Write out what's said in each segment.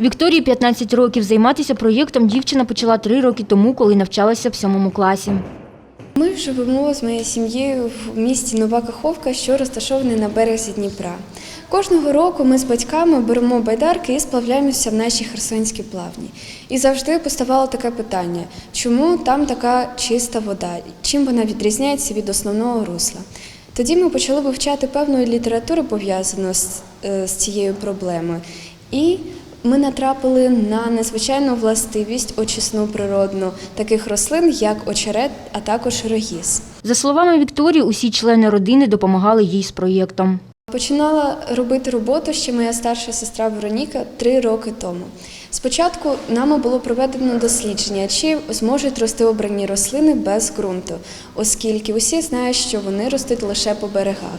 Вікторії 15 років. Займатися проєктом дівчина почала три роки тому, коли навчалася в сьомому класі. Ми живемо з моєю сім'єю в місті Нова Каховка, що розташований на березі Дніпра. Кожного року ми з батьками беремо байдарки і сплавляємося в наші херсонські плавні. І завжди поставало таке питання: чому там така чиста вода? Чим вона відрізняється від основного русла? Тоді ми почали вивчати певну літературу, пов'язану з, е, з цією проблемою. І ми натрапили на незвичайну властивість очисну природну таких рослин, як очерет, а також рогіз. За словами Вікторії, усі члени родини допомагали їй з проєктом. Починала робити роботу ще моя старша сестра Вероніка три роки тому. Спочатку нами було проведено дослідження, чи зможуть рости обрані рослини без ґрунту, оскільки усі знають, що вони ростуть лише по берегах.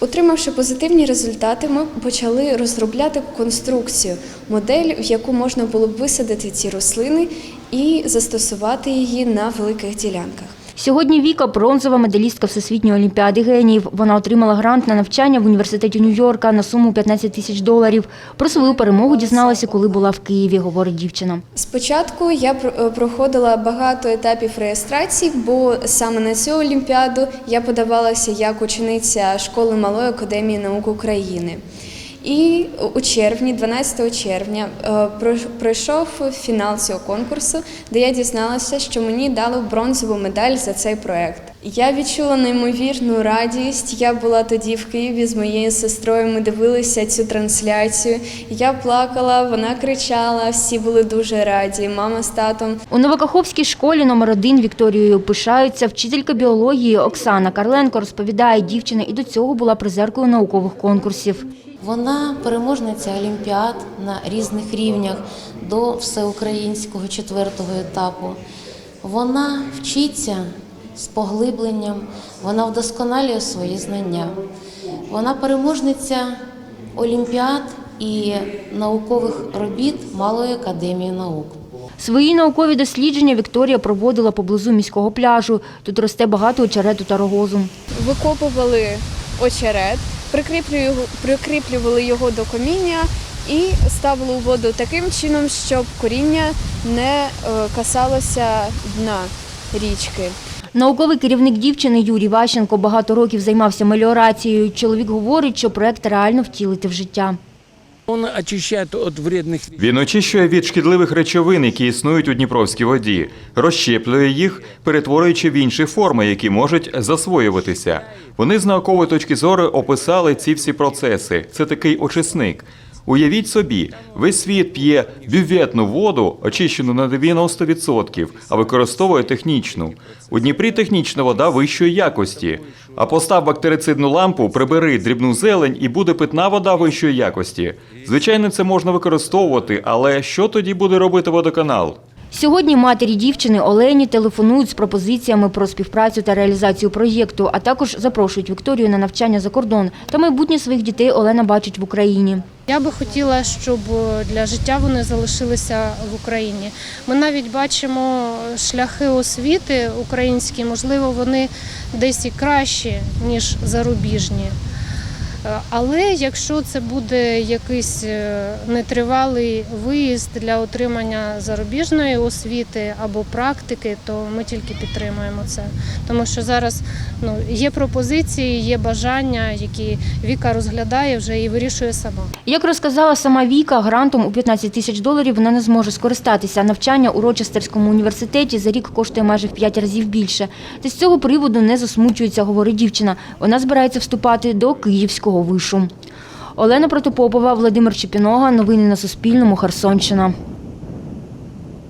Отримавши позитивні результати, ми почали розробляти конструкцію, модель, в яку можна було б висадити ці рослини і застосувати її на великих ділянках. Сьогодні Віка – бронзова медалістка Всесвітньої олімпіади геніїв. Вона отримала грант на навчання в університеті Нью-Йорка на суму 15 тисяч доларів. Про свою перемогу дізналася, коли була в Києві, говорить дівчина. Спочатку я про- проходила багато етапів реєстрації, бо саме на цю олімпіаду я подавалася як учениця школи Малої академії наук України. І у червні, 12 червня, е, про- пройшов фінал цього конкурсу, де я дізналася, що мені дали бронзову медаль за цей проект. Я відчула неймовірну радість. Я була тоді в Києві з моєю сестрою. Ми дивилися цю трансляцію. Я плакала, вона кричала, всі були дуже раді. Мама з татом. У Новокаховській школі номер один Вікторією пишаються. Вчителька біології Оксана Карленко розповідає, дівчина і до цього була призеркою наукових конкурсів. Вона переможниця олімпіад на різних рівнях до всеукраїнського четвертого етапу. Вона вчиться з поглибленням, вона вдосконалює свої знання. Вона переможниця олімпіад і наукових робіт Малої академії наук. Свої наукові дослідження Вікторія проводила поблизу міського пляжу. Тут росте багато очерету та рогозу. Викопували очерет, прикріплювали його до коміння і ставили у воду таким чином, щоб коріння не е, касалося дна річки. Науковий керівник дівчини Юрій Ващенко багато років займався меліорацією. Чоловік говорить, що проект реально втілити в життя. Він очищує від шкідливих речовин, які існують у Дніпровській воді, розщеплює їх, перетворюючи в інші форми, які можуть засвоюватися. Вони з наукової точки зору описали ці всі процеси. Це такий очисник. Уявіть собі, весь світ п'є бюветну воду, очищену на 90%, а використовує технічну. У Дніпрі технічна вода вищої якості. А постав бактерицидну лампу, прибери дрібну зелень і буде питна вода вищої якості. Звичайно, це можна використовувати, але що тоді буде робити водоканал? Сьогодні матері дівчини Олені телефонують з пропозиціями про співпрацю та реалізацію проєкту, а також запрошують Вікторію на навчання за кордон. Та майбутнє своїх дітей Олена бачить в Україні. Я би хотіла, щоб для життя вони залишилися в Україні. Ми навіть бачимо шляхи освіти українські, можливо, вони десь і кращі, ніж зарубіжні. Е, Але якщо це буде якийсь е, нетривалий виїзд для отримання зарубіжної освіти або практики, то ми тільки підтримуємо це. Тому що зараз ну, є пропозиції, є бажання, які Віка розглядає вже і вирішує сама. Як розказала сама Віка, грантом у 15 тисяч доларів вона не зможе скористатися. Навчання у Рочестерському університеті за рік коштує майже в 5 разів більше. Та з цього приводу не засмучується, говорить дівчина. Вона збирається вступати до Київського вишу. Олена Протопопова, Владимир Чепінога. Новини на Суспільному. Херсонщина.